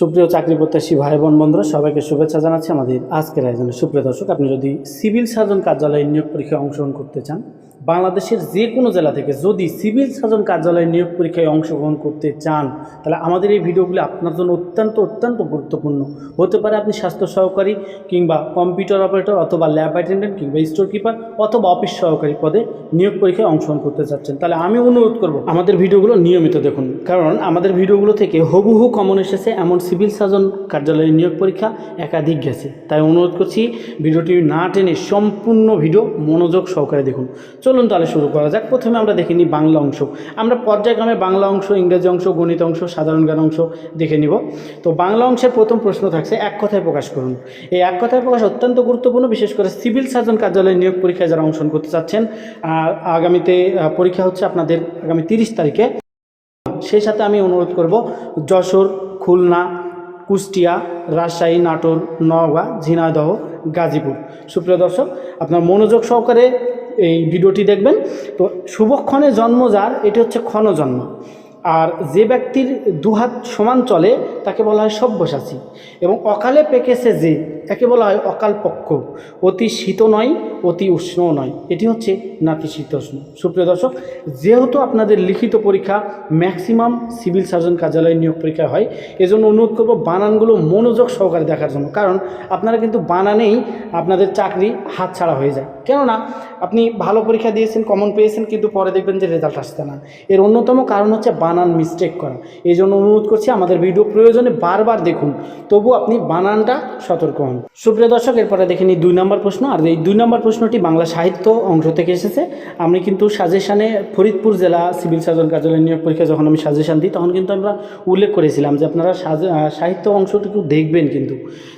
সুপ্রিয় চাকরি প্রত্যাশী ভাই বোন বন্ধুরা, সবাইকে শুভেচ্ছা জানাচ্ছি আমাদের আজকের আয়োজনে। সুপ্রিয় দর্শক, আপনি যদি সিভিল সার্জন কার্যালয়ে নিয়োগ পরীক্ষায় অংশগ্রহণ করতে চান, বাংলাদেশের যে কোনো জেলা থেকে যদি সিভিল সার্জন কার্যালয়ে নিয়োগ পরীক্ষায় অংশগ্রহণ করতে চান, তাহলে আমাদের এই ভিডিওগুলি আপনার জন্য অত্যন্ত অত্যন্ত গুরুত্বপূর্ণ। হতে পারে আপনি স্বাস্থ্য সহকারী কিংবা কম্পিউটার অপারেটর অথবা ল্যাব অ্যাটেন্ডেন্ট কিংবা স্টোর কিপার অথবা অফিস সহকারী পদে নিয়োগ পরীক্ষায় অংশগ্রহণ করতে চাচ্ছেন। তাহলে আমি অনুরোধ করব, আমাদের ভিডিওগুলো নিয়মিত দেখুন। কারণ আমাদের ভিডিওগুলো থেকে হুবহু কমন এসেছে, এমন সিভিল সার্জন কার্যালয়ের নিয়োগ পরীক্ষা একাধিক গেছে। তাই অনুরোধ করছি ভিডিওটি না টেনে সম্পূর্ণ ভিডিও মনোযোগ সহকারে দেখুন। চলুন তাহলে শুরু করা যাক। প্রথমে আমরা দেখে নিই বাংলা অংশ। আমরা পর্যায়ক্রমে বাংলা অংশ, ইংরেজি অংশ, গণিত অংশ, সাধারণ জ্ঞান অংশ দেখে নিব। তো বাংলা অংশের প্রথম প্রশ্ন থাকছে, এক কথায় প্রকাশ করুন। এই এক কথায় প্রকাশ অত্যন্ত গুরুত্বপূর্ণ, বিশেষ করে সিভিল সার্জন কার্যালয়ে নিয়োগ পরীক্ষায় যারা অংশগ্রহণ করতে চাচ্ছেন আর আগামীতে পরীক্ষা হচ্ছে আপনাদের আগামী তিরিশ তারিখে। সেই সাথে আমি অনুরোধ করব যশোর খুলনা, কুষ্টিয়া, রাজশাহী, নাটোর, নওগাঁ, ঝিনাইদহ, গাজীপুর। সুপ্রিয় দর্শক, আপনার মনোযোগ সহকারে এই ভিডিওটি দেখবেন। তো শুভক্ষণে জন্ম যার, এটি হচ্ছে ক্ষণজন্ম। আর যে ব্যক্তির দুহাত সমান চলে, তাকে বলা হয় সব্যসাচী। এবং অকালে পেকেছে যে একে বলা হয় অকাল পক্ষ। অতি শীত নয়, অতি উষ্ণও নয়। এটি হচ্ছে নাতিশীতোষ্ণ সুপ্রিয় দর্শক, যেহেতু আপনাদের লিখিত পরীক্ষা ম্যাক্সিমাম সিভিল সার্জন কার্যালয়ে নিয়োগ পরীক্ষা হয়, এজন্য অনুরোধ করব বানানগুলো মনোযোগ সহকারে দেখার জন্য। কারণ আপনারা কিন্তু বানানেই আপনাদের চাকরি হাতছাড়া হয়ে যায়। কেননা, আপনি ভালো পরীক্ষা দিয়েছেন, কমন পেয়েছেন, কিন্তু পরে দেখবেন যে রেজাল্ট আসছে না। এর অন্যতম কারণ হচ্ছে বানান মিস্টেক করা। এই জন্য অনুরোধ করছি, আমাদের ভিডিও প্রয়োজনে বারবার দেখুন। তবু আপনি বানানটা সতর্ক হন। সুপ্রিয় দর্শক, এরপরে দেখে নিই দুই নম্বর প্রশ্ন। আর এই দুই নম্বর প্রশ্নটি বাংলা সাহিত্য অংশ থেকে এসেছে। আমি কিন্তু সাজেশানে ফরিদপুর জেলা সিভিল সার্জন কার্যালয় নিয়োগ পরীক্ষা যখন আমি সাজেশান দিই, তখন কিন্তু আমরা উল্লেখ করেছিলাম যে আপনারা সাহিত্য অংশটুকু দেখবেন কিন্তু।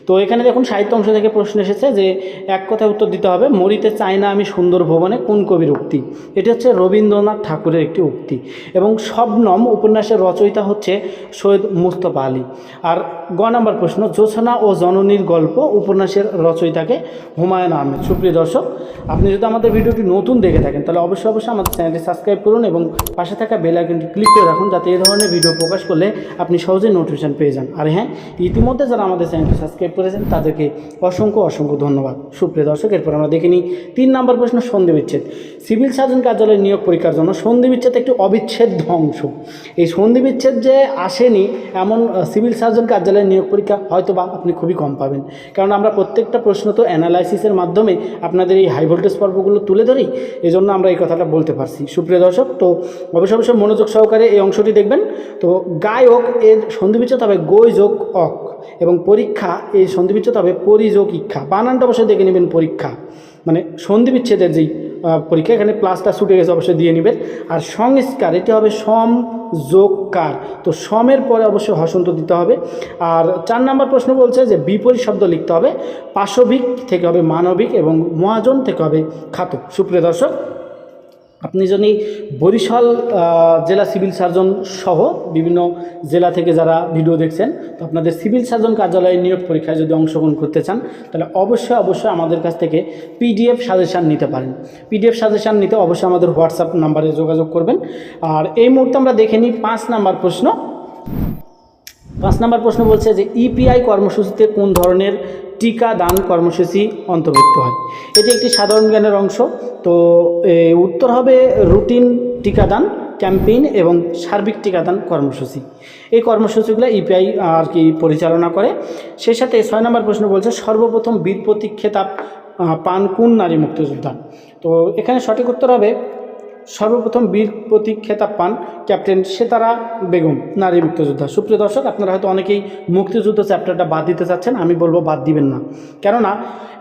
তো এখানে দেখুন, সাহিত্য অংশ থেকে প্রশ্ন এসেছে যে এক কথায় উত্তর দিতে হবে, মরিতে চাই না আমি সুন্দর ভবনে কোন কবির উক্তি? এটি হচ্ছে রবীন্দ্রনাথ ঠাকুরের একটি উক্তি। এবং শবনম উপন্যাসের রচয়িতা হচ্ছে সৈয়দ মুস্তফা আলী। আর গ নম্বর প্রশ্ন জোছনা ও জননীর গল্প উপন্যাসের রচয়িতাকে হুমায়ুন আহমেদ। সুপ্রিয় দর্শক, আপনি যদি আমাদের ভিডিওটি নতুন দেখে থাকেন, তাহলে অবশ্যই অবশ্যই আমাদের চ্যানেলটি সাবস্ক্রাইব করুন এবং পাশে থাকা বেল আইকনটি ক্লিক করে রাখুন, যাতে এই ধরনের ভিডিও প্রকাশ করলে আপনি সহজেই নোটিফিকেশন পেয়ে যান। আর হ্যাঁ ইতিমধ্যে যারা আমাদের চ্যানেলটি সাবস্ক্রাইব করেছেন, তাদেরকে অসংখ্য অসংখ্য ধন্যবাদ। সুপ্রিয় দর্শক, এরপর আমরা দেখে নিই তিন নম্বর প্রশ্ন সন্ধি বিচ্ছেদ সিভিল সার্জন কার্যালয়ের নিয়োগ পরীক্ষার জন্য সন্ধি বিচ্ছেদ একটি অবিচ্ছেদ্য অংশ। এই সন্ধি বিচ্ছেদ যে আসেনি, এমন সিভিল সার্জন কার্যালয়ের নিয়োগ পরীক্ষা হয়তো বা আপনি খুবই কম পাবেন। কারণ আমরা প্রত্যেকটা প্রশ্ন তো অ্যানালাইসিসের মাধ্যমে আপনাদের এই হাই ভোল্টেজ পর্বগুলো তুলে ধরি এই জন্য আমরা এই কথাটা বলতে পারছি। সুপ্রিয় দর্শক, তো অবশ্য অবশ্যই মনোযোগ সহকারে এই অংশটি দেখবেন। তো গায়ক এর সন্ধিবিচ্ছেদ হবে গৈ যোগ অক এবং পরীক্ষা এই সন্ধিবিচ্ছেদ হবে পরিযোগ ইক্ষা। বানানটা অবশ্যই দেখে নেবেন পরীক্ষা। মানে সন্ধিবিচ্ছেদের যেই পরীক্ষা, এখানে প্লাসটা ছুটে গেছে অবশ্যই দিয়ে নেবেন। আর সংস্কার, এটি হবে সম যোগ কার। তো সমের পরে অবশ্যই হসন্ত দিতে হবে। আর চার নাম্বার প্রশ্ন বলছে যে বিপরীত শব্দ লিখতে হবে। পাশবিক থেকে হবে মানবিক এবং মহাজন থেকে হবে খাতক। সুপ্রিয় দর্শক আপনি যদি বরিশাল জেলা সিভিল সার্জন সহ বিভিন্ন জেলা থেকে যারা ভিডিও দেখছেন, তো আপনাদের সিভিল সার্জন কার্যালয়ে নিয়োগ পরীক্ষায় যদি অংশগ্রহণ করতে চান, তাহলে অবশ্যই অবশ্যই আমাদের কাছ থেকে পিডিএফ সাজেশান নিতে পারেন। পিডিএফ সাজেশান নিতে অবশ্যই আমাদের হোয়াটসঅ্যাপ নাম্বারে যোগাযোগ করবেন। আর এই মুহূর্তে আমরা দেখে নিই পাঁচ নাম্বার প্রশ্ন পাঁচ নম্বর প্রশ্ন বলছে যে ইপিআই কর্মসূচিতে কোন ধরনের টিকা দান কর্মসূচি অন্তর্ভুক্ত হয়? এটি একটি সাধারণ জ্ঞানের অংশ। তো উত্তর হবে রুটিন টিকাদান, ক্যাম্পেইন এবং সার্বিক টিকাদান কর্মসূচি। এই কর্মসূচিগুলো ইপিআই আর কি পরিচালনা করে। সেই সাথে ছয় নম্বর প্রশ্ন বলছে, সর্বপ্রথম বীর খেতাব পান কোন নারী মুক্তিযোদ্ধা? তো, এখানে সঠিক উত্তর হবে সর্বপ্রথম বীর প্রতীক খেতাব পান ক্যাপ্টেন সেতারা বেগম, নারী মুক্তিযোদ্ধা। সুপ্রিয় দর্শক, আপনারা হয়তো অনেকেই মুক্তিযুদ্ধ চ্যাপ্টারটা বাদ দিতে চাচ্ছেন, আমি বলব বাদ দিবেন না। কেননা,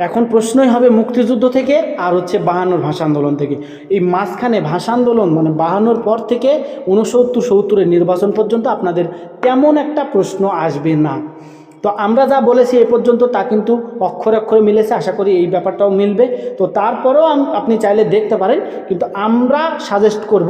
এখন প্রশ্নই হবে মুক্তিযুদ্ধ থেকে আর হচ্ছে বাহানোর ভাষা আন্দোলন থেকে। এই মাঝখানে ভাষা আন্দোলন মানে বাহানোর পর থেকে উনসত্তর সত্তরের নির্বাচন পর্যন্ত আপনাদের তেমন একটা প্রশ্ন আসবে না। তো আমরা যা বলেছি এ পর্যন্ত তা কিন্তু অক্ষরে অক্ষরে মিলেছে, আশা করি এই ব্যাপারটাও মিলবে। তো তারপরেও আপনি চাইলে দেখতে পারেন, কিন্তু আমরা সাজেস্ট করব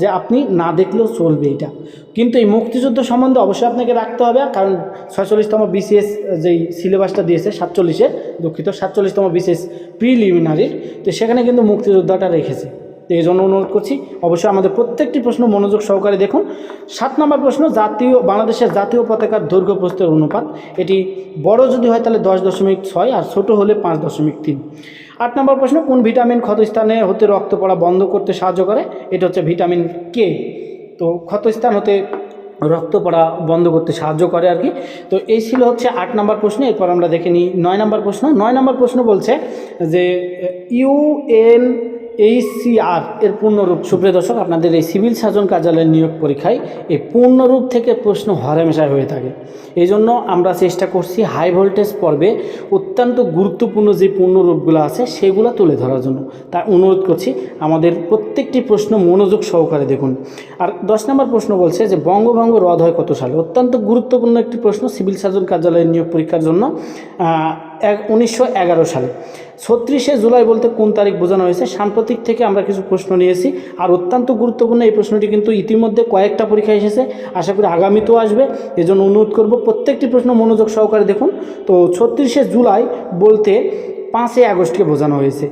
যে আপনি না দেখলেও চলবে এটা। কিন্তু এই মুক্তিযুদ্ধ সম্বন্ধে অবশ্যই আপনাকে রাখতে হবে, কারণ ছয়চল্লিশতম বিসিএস যেই সিলেবাসটা দিয়েছে, সাতচল্লিশের, দুঃখিত, সাতচল্লিশতম বিসিএস প্রিলিমিনারির তো সেখানে কিন্তু মুক্তিযোদ্ধাটা রেখেছে। তো এই জন্য অনুরোধ করছি। অবশ্যই আমাদের প্রত্যেকটি প্রশ্ন মনোযোগ সহকারে দেখুন। সাত নম্বর প্রশ্ন, জাতীয়, বাংলাদেশের জাতীয় পতাকার দৈর্ঘ্য প্রস্থের অনুপাত। এটি বড় যদি হয় তাহলে দশ দশমিক ছয়, আর ছোট হলে পাঁচ দশমিক তিন। আট নম্বর প্রশ্ন, কোন ভিটামিন ক্ষতস্থানে হতে রক্ত পড়া বন্ধ করতে সাহায্য করে? এটা হচ্ছে ভিটামিন কে। তো ক্ষতস্থান হতে রক্ত পড়া বন্ধ করতে সাহায্য করে আর কি। তো এই ছিল হচ্ছে আট নম্বর প্রশ্ন, এরপর আমরা দেখে নিই নয় নম্বর প্রশ্ন। নয় নম্বর প্রশ্ন বলছে যে ইউএন এইচসিআর এর পূর্ণরূপ। সুপ্রিয় দর্শক, আপনাদের এই সিভিল সার্জন কার্যালয়ের নিয়োগ পরীক্ষায় এই পূর্ণরূপ থেকে প্রশ্ন হরেমেশায় হয়ে থাকে। এই জন্য আমরা চেষ্টা করছি হাই ভোল্টেজ পর্বে অত্যন্ত গুরুত্বপূর্ণ যে পূর্ণরূপগুলো আছে, সেগুলো তুলে ধরার জন্য। তা অনুরোধ করছি, আমাদের প্রত্যেকটি প্রশ্ন মনোযোগ সহকারে দেখুন। আর দশ নম্বর প্রশ্ন বলছে যে, বঙ্গভঙ্গ রদ হয় কত সালে? অত্যন্ত গুরুত্বপূর্ণ একটি প্রশ্ন সিভিল সার্জন কার্যালয়ের নিয়োগ পরীক্ষার জন্য উনিশশো এগারো সালে। ছত্রিশে জুলাই বলতে কোন তারিখ বোঝানো হয়েছে? সাম্প্রতিক থেকে আমরা কিছু প্রশ্ন নিয়েছি। আর অত্যন্ত গুরুত্বপূর্ণ এই প্রশ্নটি কিন্তু ইতিমধ্যে কয়েকটা পরীক্ষায় এসেছে। আশা করি আগামীতেও আসবে। এজন্য অনুরোধ করব প্রত্যেকটি প্রশ্ন মনোযোগ সহকারে দেখুন। তো ছত্রিশে জুলাই বলতে পাঁচই আগস্টকে বোঝানো হয়েছে।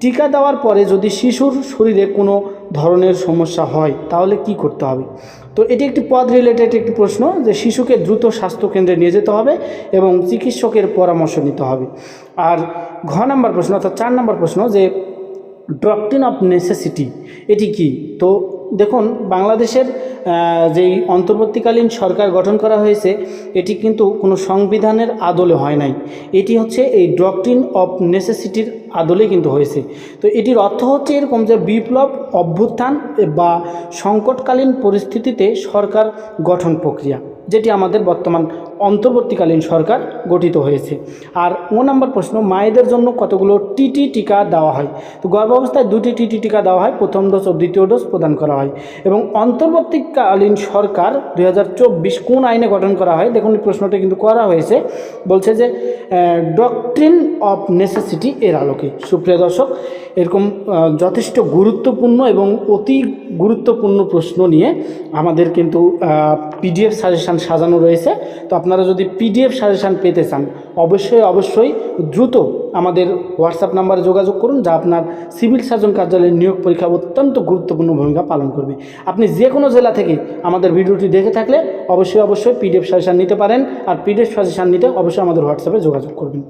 টিকা দেওয়ার পরে যদি শিশুর শরীরে কোনো ধরনের সমস্যা হয়, তাহলে কি করতে হবে? তো এটি একটি পদ রিলেটেড একটি প্রশ্ন যে শিশুকে দ্রুত স্বাস্থ্যকেন্দ্রে নিয়ে যেতে হবে এবং চিকিৎসকের পরামর্শ নিতে হবে। আর ঘ নাম্বার প্রশ্ন অর্থাৎ চার নাম্বার প্রশ্ন যে ডক্ট্রিন অফ নেসেসিটি এটি কি? তো দেখুন, বাংলাদেশের যেই অন্তর্বর্তীকালীন সরকার গঠন করা হয়েছে, এটি কিন্তু কোনো সংবিধানের আদলে হয় নাই। এটি হচ্ছে এই ডক্ট্রিন অফ নেসেসিটির আদলে কিন্তু হয়েছে। তো এটির অর্থ হচ্ছে এরকম যে বিপ্লব, অভ্যুত্থান বা সংকটকালীন পরিস্থিতিতে সরকার গঠন প্রক্রিয়া, যেটি আমাদের বর্তমান অন্তর্বর্তীকালীন সরকার গঠিত হয়েছে। আর ও নম্বর প্রশ্ন, মায়েদের জন্য কতগুলো টিটি টিকা দেওয়া হয়? তো গর্ভাবস্থায় দুটি টিটি টিকা দেওয়া হয়, প্রথম ডোজ ও দ্বিতীয় ডোজ প্রদান করা হয়। এবং অন্তর্বর্তীকালীন সরকার দু হাজার চব্বিশ কোন আইনে গঠন করা হয়? দেখুন প্রশ্নটা কিন্তু করা হয়েছে। বলছে যে ডক্ট্রিন অফ নেসেসিটি এর আলোকে। সুপ্রিয় দর্শক, এরকম যথেষ্ট গুরুত্বপূর্ণ এবং অতি গুরুত্বপূর্ণ প্রশ্ন নিয়ে আমাদের কিন্তু পিডিএফ সাজেশান সাজানো রয়েছে। তো যদি পিডিএফ সাজেশান পেতে চান, অবশ্যই অবশ্যই দ্রুত আমাদের হোয়াটসঅ্যাপ নাম্বারে যোগাযোগ করুন, যা আপনার সিভিল সার্জন কার্যালয়ের নিয়োগ পরীক্ষা অত্যন্ত গুরুত্বপূর্ণ ভূমিকা পালন করবে। আপনি যে কোনো জেলা থেকে আমাদের ভিডিওটি দেখে থাকলে অবশ্যই অবশ্যই পিডিএফ সাজেশান নিতে পারেন, আর পিডিএফ সাজেশান নিতে অবশ্যই আমাদের হোয়াটসঅ্যাপে যোগাযোগ করবেন।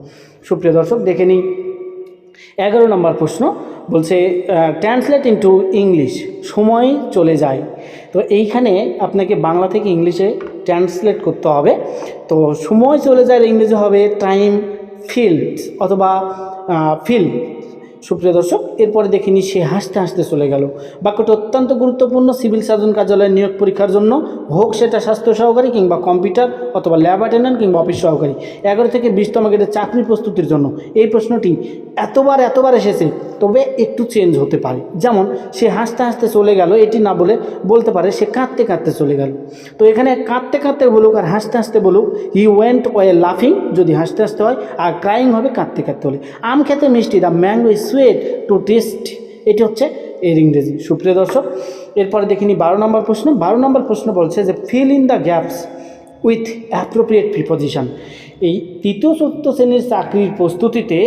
সুপ্রিয় দর্শক, দেখে নিই এগারো নম্বর প্রশ্ন বলছে ট্রান্সলেট ইন্টু ইংলিশ সময় চলে যায়। তো এইখানে আপনাকে বাংলা থেকে ইংলিশে ট্রান্সলেট করতে হবে। তো সময় চলে যায় ইংরেজি হবে টাইম ফিল্ড অথবা ফিল্ড সুপ্রিয় দর্শক, এরপরে দেখিনি সে হাসতে হাসতে চলে গেল। বাক্যটি অত্যন্ত গুরুত্বপূর্ণ সিভিল সার্জন কার্যালয়ের নিয়োগ পরীক্ষার জন্য। হোক সেটা স্বাস্থ্য সহকারী কিংবা কম্পিউটার অথবা ল্যাব অ্যাটেন্ডেন্ট কিংবা অফিস সহকারী। এগারো থেকে বিশতম গ্রেডের চাকরি প্রস্তুতির জন্য। এই প্রশ্নটি এতবার এতবার এসেছে, তবে একটু চেঞ্জ হতে পারে। যেমন, সে হাসতে হাসতে চলে গেল, এটি না বলে বলতে পারে সে কাঁদতে কাঁদতে চলে গেল। তো এখানে কাঁদতে কাঁদতে বলুক আর হাসতে হাসতে বলুক হি ওয়েন্ট ওয়ে লাফিং যদি হাসতে হাসতে হয়, আর ক্রাইং হবে কাঁদতে কাঁদতে হলে। আম খেতে মিষ্টি the mango is sweet to taste এটি হচ্ছে এর ইংরেজি। সুপ্রিয় দর্শক, এরপরে দেখিনি বারো নম্বর প্রশ্ন। বারো নম্বর প্রশ্ন বলছে যে fill in the gaps with appropriate preposition এই তৃতীয় চতুর্থ শ্রেণির চাকরির প্রস্তুতিতে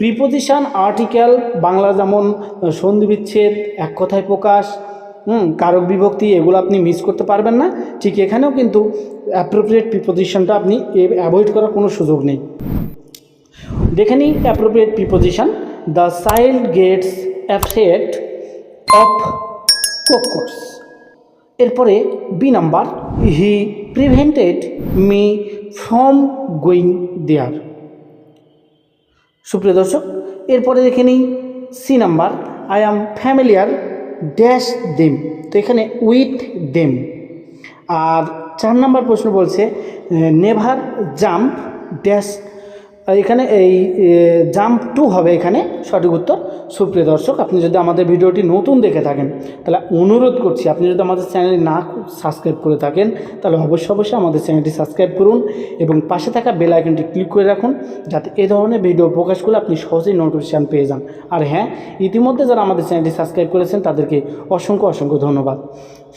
প্রিপোজিশন আর্টিকেল বাংলা যেমন সন্ধি বিচ্ছেদ, এক কথায় প্রকাশ, হুম, কারক বিভক্তি, এগুলো আপনি মিস করতে পারবেন না। ঠিক এখানেও কিন্তু অ্যাপ্রোপ্রিয়েট প্রিপোজিশনটা আপনি অ্যাভয়েড করার কোনো সুযোগ নেই। দেখে নিই appropriate preposition the child gets affect of কোকোর্স এরপরে B number, he prevented me from going there. সুপ্রিয় দর্শক, এরপরে দেখে নিই C number, I am familiar dash them. তো এখানে উইথ দেম। আর চার নাম্বার প্রশ্ন বলছে, নেভার জাম্প ড্যাশ এখানে এই জাম্প টু হবে এখানে, সঠিক উত্তর। সুপ্রিয় দর্শক, আপনি যদি আমাদের ভিডিওটি নতুন দেখে থাকেন, তাহলে অনুরোধ করছি, আপনি যদি আমাদের চ্যানেল না সাবস্ক্রাইব করে থাকেন, তাহলে অবশ্যই অবশ্যই আমাদের চ্যানেলটি সাবস্ক্রাইব করুন এবং পাশে থাকা বেল আইকনটি ক্লিক করে রাখুন, যাতে এ ধরনের ভিডিও প্রকাশ করলে আপনি সহজেই নোটিফিকেশান পেয়ে যান। আর হ্যাঁ ইতিমধ্যে যারা আমাদের চ্যানেলটি সাবস্ক্রাইব করেছেন, তাদেরকে অসংখ্য অসংখ্য ধন্যবাদ।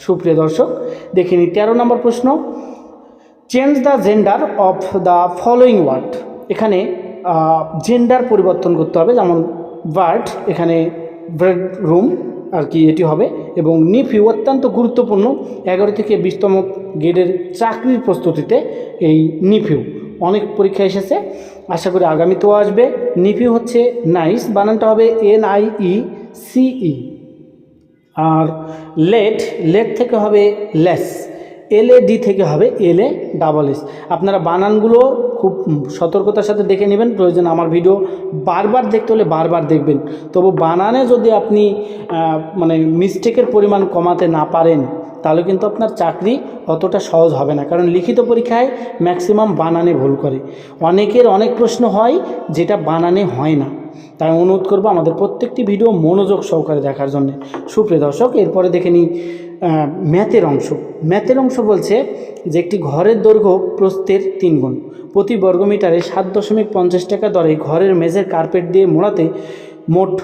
সুপ্রিয় দর্শক, দেখে নিই তেরো নম্বর প্রশ্ন। Change the gender of the following word এখানে জেন্ডার পরিবর্তন করতে হবে, যেমন বার্ড এখানে ব্রেড রুম আর কি এটি হবে, এবং নিফিউ অত্যন্ত গুরুত্বপূর্ণ, এগারো থেকে বিশতম গ্রেডের চাকরির প্রস্তুতিতে এই নিফিউ অনেক পরীক্ষা এসেছে, আশা করি আগামীতেও আসবে। নিফিউ হচ্ছে নাইস বানানটা হবে এন আই ই সিই আর লেট লেট থেকে হবে লেস এল এ ডি থেকে হবে এল ডাবল এস আপনারা বানানগুলো খুব সতর্কতার সাথে দেখে নেবেন, প্রয়োজন আমার ভিডিও বারবার দেখতে হলে বারবার দেখবেন। তবু বানানে যদি আপনি মানে মিস্টেকের পরিমাণ কমাতে না পারেন, তাহলে কিন্তু আপনার চাকরি অতটা সহজ হবে না। কারণ লিখিত পরীক্ষায় ম্যাক্সিমাম বানানে ভুল করে। অনেকের অনেক প্রশ্ন হয়, যেটা বানানে হয় না। তাই অনুরোধ করব আমাদের প্রত্যেকটি ভিডিও মনোযোগ সহকারে দেখার জন্য। সুপ্রিয় দর্শক, এরপরে দেখে নিই ম্যাথের অংশ। ম্যাথের অংশ বলছে যে একটি ঘরের দৈর্ঘ্য প্রস্থের তিন গুণ। প্রতি বর্গমিটারে সাত দশমিক পঞ্চাশ টাকা দরে ঘরের মেঝের কার্পেট দিয়ে মোড়াতে মোট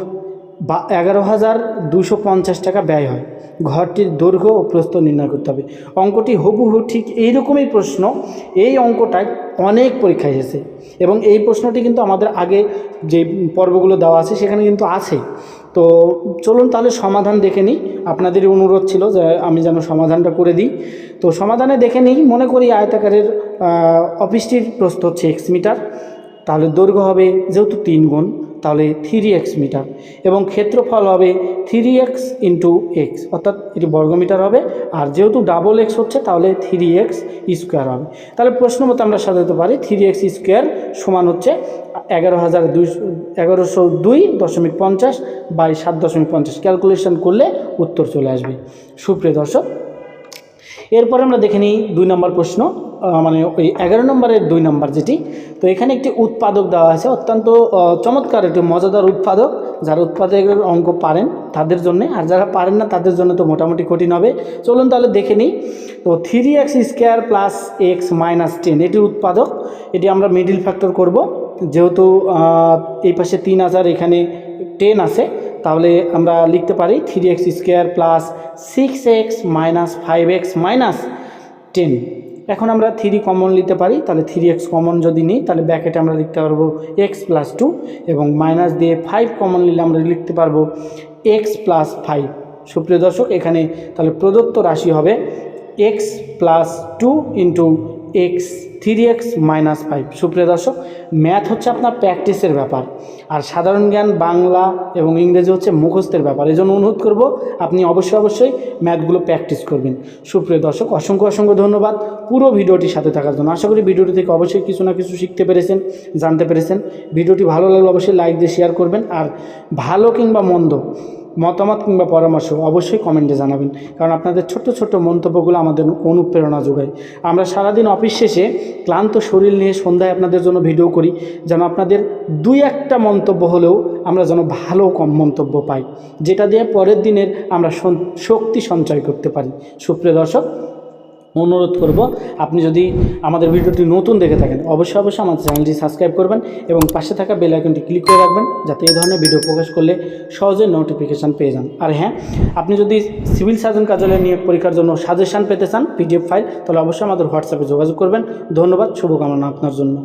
বা এগারো হাজার দুশো পঞ্চাশ টাকা ব্যয় হয়। ঘরটির দৈর্ঘ্য ও প্রস্থ নির্ণয় করতে হবে। অঙ্কটি হুবহু ঠিক এইরকমই প্রশ্ন। এই অঙ্কটায় অনেক পরীক্ষা এসেছে এবং এই প্রশ্নটি কিন্তু আমাদের আগে যে পর্বগুলো দেওয়া আছে সেখানে কিন্তু আছে। তো চলুন তাহলে সমাধান দেখে নিই। আপনাদের অনুরোধ ছিল যে আমি যেন সমাধানটা করে দিই। তো সমাধানে দেখে নিই। মনে করি আয়তাকারের অফিসটির প্রস্থ হচ্ছে এক্স মিটার তাহলে দৈর্ঘ্য হবে যেহেতু তিন গুণ। তাহলে থ্রি এক্স মিটার এবং ক্ষেত্রফল হবে থ্রি এক্স ইন্টু এক্স অর্থাৎ এটি বর্গমিটার হবে, আর যেহেতু ডাবল এক্স হচ্ছে, তাহলে থ্রি এক্স স্কোয়ার হবে। তাহলে প্রশ্ন মতো আমরা সাজাতে পারি থ্রি এক্স স্কোয়ার সমান হচ্ছে এগারো হাজার দুইশো, এগারোশো দুই দশমিক পঞ্চাশ বাই সাত দশমিক পঞ্চাশ। ক্যালকুলেশন করলে উত্তর চলে আসবে। সুপ্রিয় দর্শক এরপরে আমরা দেখে নিই দুই নম্বর প্রশ্ন মানে ওই এগারো নম্বরের দুই নম্বর যেটি। তো এখানে একটি উৎপাদক দেওয়া আছে অত্যন্ত চমৎকার একটি মজাদার উৎপাদক। যারা উৎপাদকের অঙ্ক পারেন তাদের জন্য, আর যারা পারেন না তাদের জন্য তো মোটামুটি কঠিন হবে। চলুন তাহলে দেখে নিই। তো three x square plus x minus ten এটির উৎপাদক। এটি আমরা মিডিল ফ্যাক্টর করব। যেহেতু এই পাশে তিন হাজার এখানে টেন আছে, তাহলে আমরা লিখতে পারি three x square plus six x minus five x minus ten এখন আমরা থ্রি কমন নিতে পারি, তাহলে থ্রি এক্স কমন যদি নিই, তাহলে ব্যাকেটে আমরা লিখতে পারব এক্স প্লাস টু এবং মাইনাস দিয়ে ফাইভ কমন নিলে আমরা লিখতে পারব এক্স প্লাস ফাইভ সুপ্রিয় দর্শক, এখানে তাহলে প্রদত্ত রাশি হবে x plus two into x three x minus five সুপ্রিয় দর্শক ম্যাথ হচ্ছে আপনার প্র্যাকটিসের ব্যাপার। আর সাধারণ জ্ঞান বাংলা এবং ইংরেজি হচ্ছে মুখস্থের ব্যাপার। এই জন্য অনুরোধ করব, আপনি অবশ্যই অবশ্যই ম্যাথগুলো প্র্যাকটিস করবেন। সুপ্রিয় দর্শক, অসংখ্য অসংখ্য ধন্যবাদ পুরো ভিডিওটির সাথে থাকার জন্য। আশা করি ভিডিওটি থেকে অবশ্যই কিছু না কিছু শিখতে পেরেছেন, জানতে পেরেছেন। ভিডিওটি ভালো লাগলে অবশ্যই লাইক দিয়ে শেয়ার করবেন। আর ভালো কিংবা মন্দ মতামত কিংবা পরামর্শ অবশ্যই কমেন্টে জানাবেন। কারণ আপনাদের ছোট্ট ছোট্ট মন্তব্যগুলো আমাদের অনুপ্রেরণা যোগায়। আমরা সারাদিন অফিস শেষে ক্লান্ত শরীর নিয়ে সন্ধ্যায় আপনাদের জন্য ভিডিও করি, যেন আপনাদের দুই একটা মন্তব্য হলেও আমরা যেন ভালো কম মন্তব্য পাই, যেটা দিয়ে পরের দিনের আমরা শক্তি সঞ্চয় করতে পারি। সুপ্রিয় দর্শক অনুরোধ করব, আপনি যদি আমাদের ভিডিওটি নতুন দেখে থাকেন, অবশ্যই অবশ্যই আমাদের চ্যানেলটি সাবস্ক্রাইব করবেন এবং পাশে থাকা বেল আইকনটি ক্লিক করে রাখবেন যাতে এই ধরনের ভিডিও প্রকাশ করলে সহজে নোটিফিকেশান পেয়ে যান। আর হ্যাঁ আপনি যদি সিভিল সার্জন কার্যালয়ে নিয়োগ পরীক্ষার জন্য সাজেশান পেতে চান পিডিএফ ফাইল তাহলে অবশ্যই আমাদের হোয়াটসঅ্যাপে যোগাযোগ করবেন। ধন্যবাদ, শুভকামনা আপনার জন্য।